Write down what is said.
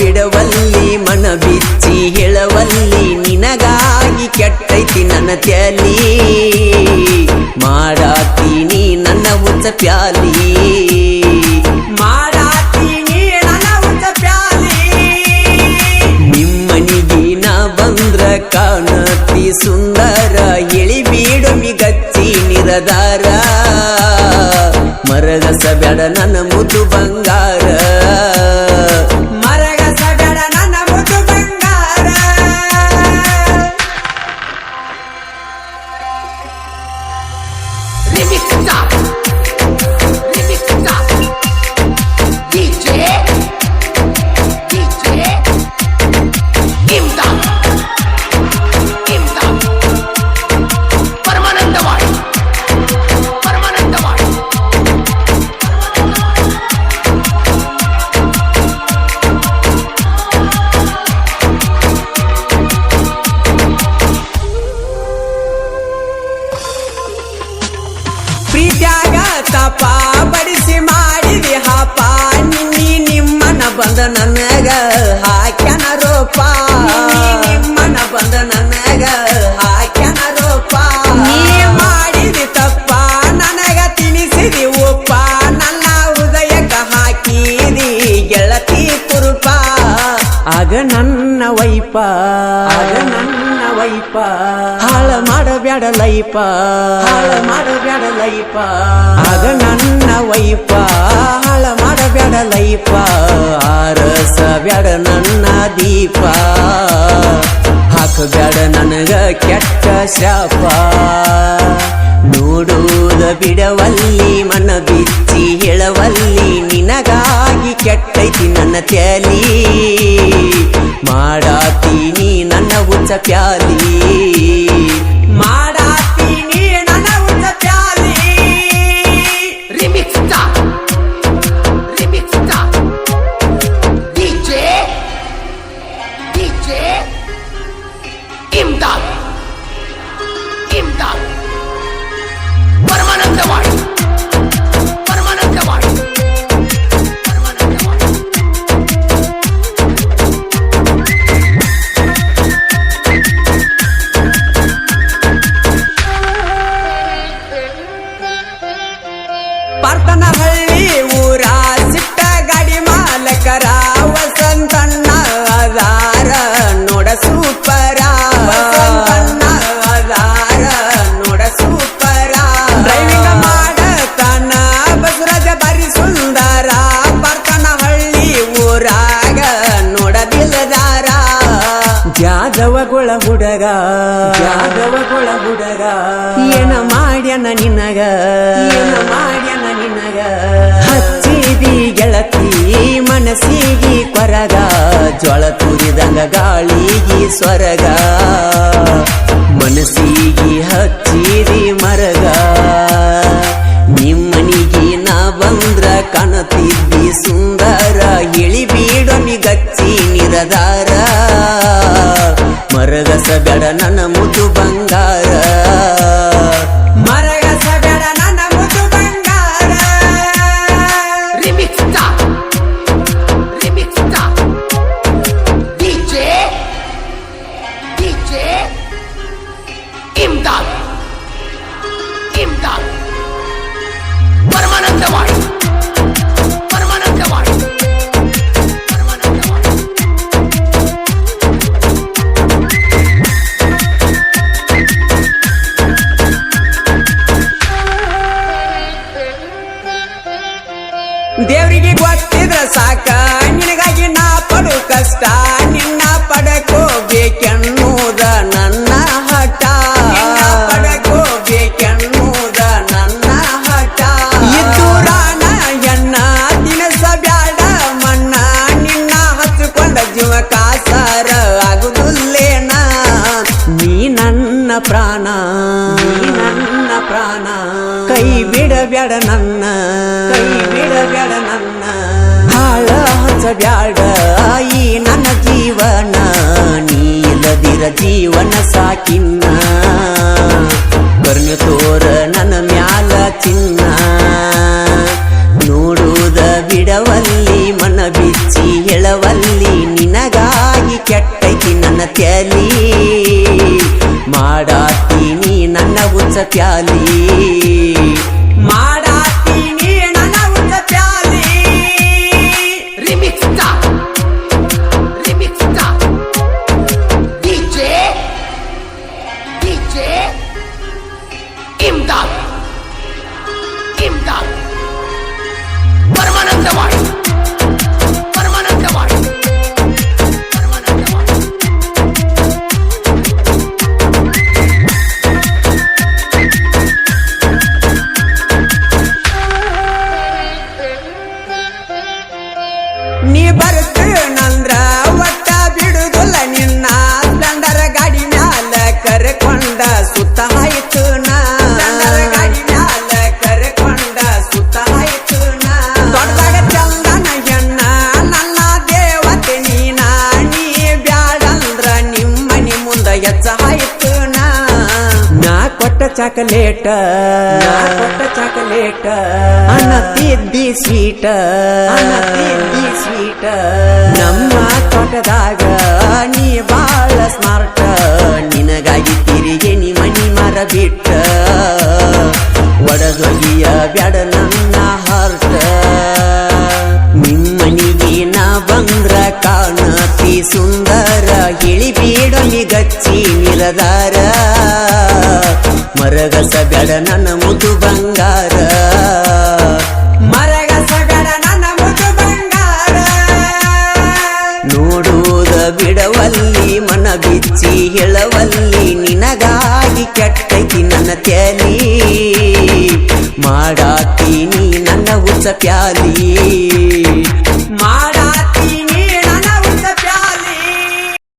ಬಿಡವಲ್ಲಿ ಮನ ಬಿಚ್ಚಿ ಹೇಳವಲ್ಲಿ ನಿನಗಾಗಿ ಕೆಟ್ಟೈತಿ ನನ್ನ ತ್ಯಾಲಿ ಮಾಡಾತೀನಿ ನನ್ನ ಉಚ್ಚ ಪ್ಯಾಲಿ. ಮಾಡಾತೀನಿ ನನ್ನ ಉಚ್ಚ ಪ್ಯಾಲಿ. ನಿಮ್ಮನಿಗೆ ನಾ ಬಂದ್ರ ಕಾಣತಿ ಸುಂದರ, ಎಳಿ ಬೀಡಮಿ ಗಚ್ಚಿ ನಿರದಾರ. ಮರಗಸ ಬೇಡ ನನ್ನ ಮುದು ಬಂಗಾರ. make it stop. ಪ್ರೀತ್ಯಾಗ ಬಡಿಸಿ ಮಾಡಿದಿ ಹಾಪ ನಿನ್ನಿ ನಿಮ್ಮನ ಬಂದ ನನಗ ಹಾಕ್ಯನ ರೂಪ. ನಿಮ್ಮನ ಬಂದ ನನಗ ಹಾಕ್ಯನ ರೂಪ. ನೀ ಮಾಡಿದಿ ತಪ್ಪ, ನನಗ ತಿನಿಸಿದಿ ಉಪ್ಪ. ನನ್ನ ಹೃದಯಕ್ಕ ಹಾಕಿದಿ ಗೆಳತಿ ಕುರುಪ. ಆಗ ನನ್ನ ವೈಪ. ಆಗ ನನ್ನ ವೈಪ ಹಾಳ ಮಾಡಬ್ಯಾಡ ಲೈಪ ಹಾಳ ಮಾಡಬ್ಯಾಡ ಲೈಪ ಆಗ ನನ್ನ ವೈಪ ಹಾಳ ಮಾಡಬ್ಯಾಡ ಲೈಪ ಆರಸ ಬ್ಯಾಡ ನನ್ನ ದೀಪ. ಹಾಕಬ್ಯಾಡ ನನಗ ಕೆಟ್ಟ ಶಾಪ. ನೋಡುವುದ ಬಿಡವಲ್ಲಿ ಮನ ಬಿಚ್ಚಿ ಹೇಳವಲ್ಲಿ ನಿನಗಾಗಿ ಕೆಟ್ಟೈತಿ ನನ್ನ ತಲಿ. ಮಾಡಾತೀನಿ ನನ್ನ ಉಚ್ಚ ಪ್ಯಾಲಿ ಪರ್ತನಹಳ್ಳಿ ಊರ ಸಿಟ್ಟ ಗಾಡಿ ಮಾಲಕರ ವಸಂತಣ್ಣ ಅದಾರ ನೋಡ ಸೂಪರ. ವಸಂತಣ್ಣ ಅದಾರ ನೋಡ ಸೂಪರ. ಡ್ರೈವಿಂಗ್ ಮಾಡತನ ಬಸವರಾಜ ಬಾರಿ ಸುಂದರ ಪರ್ತನಹಳ್ಳಿ ಊರಾಗ ನೋಡದಿಲ್ಲದಾರ. ಜಾದವಗಳ ಹುಡಗ ಸ್ವರಗ. ಮನಸ್ಸಿಗೆ ಹಚ್ಚಿರಿ ಮರಗ. ನಿಮ್ಮನಿಗೆ ನಾ ಬಂದ್ರ ಕಾಣತಿದ್ದಿ ಸುಂದರ. ಇಳಿ ಬೀಡೊಮ್ಮಿ ಗಚ್ಚಿ ನಿರದಾರ. ಮರಗಸ ಬೇಡ ನನ್ನ ಮುದು ಬಂಗಾರ. ಕಾಸರ ಆಗುದಿಲ್ಲೇನ? ನೀ ನನ್ನ ಪ್ರಾಣ ನನ್ನ ಪ್ರಾಣ. ಕೈ ಬಿಡಬ್ಯಾಡ ನನ್ನ, ಕೈ ಬಿಡಬ್ಯಾಡ ನನ್ನ. ಹಾಳ ಹಚ್ಚಬ್ಯಾಡ ಈ ನನ್ನ ಜೀವನ. ನೀಲದಿರ ಜೀವನ ಸಾಕಿನ್ನ. ಕರ್ಣ ತೋರ ನನ್ನ ಮ್ಯಾಲ ಚಿನ್ನ. ಕ್ಯಾಲಿ ಮಾಡಾತೀನಿ ನನ್ನ ಉಚ್ಚ ಪ್ಯಾಲಿ ಚಾಕಲೇಟ ಕೊಟ್ಟ ಚಾಕಲೇಟ ಅನ್ನತ್ತಿದ್ದಿ ಸ್ವೀಟ ಅನ್ನತ್ತಿದ್ದಿ ಸ್ವೀಟ ನಮ್ಮ ತೋಟದಾಗ ನೀ ಬಾಳ ಸ್ಮಾರ್ಟ್ ನಿನಗಾಗಿ ತಿರಿಗೆ ನೀ ಮನಿ ಮರ ಬಿಟ್ಟ ಒಡದೊಗಿಯ ಬ್ಯಾಡ ನನ್ನ ಹಾರ್ಟ ನಿಮ್ಮನಿಗೆ ನಾ ಬಂದ್ರ ಕಾಣತಿ ಸುಂದರ ಇಳಿಬೀಡ ನಿಗಚ್ಚಿ ನಿಲದಾರ. ಮರಗಸ ಬ್ಯಾಡ ನನ್ನ ಮುದು ಬಂಗಾರ. ಮರಗಸ ಬೇಡ ನನ್ನ ಮುದು ಬಂಗಾರ. ನೋಡುವುದ ಬಿಡವಲ್ಲಿ ಮನ ಬಿಚ್ಚಿ ಹೇಳವಲ್ಲಿ ನಿನಗಾಗಿ ಕೆಟ್ಟೈತಿ ನನ್ನ ತ್ಯಾಲಿ ಮಾಡಾತೀನಿ ನನ್ನ ಹುಚ್ಚ ಪ್ಯಾಲಿ.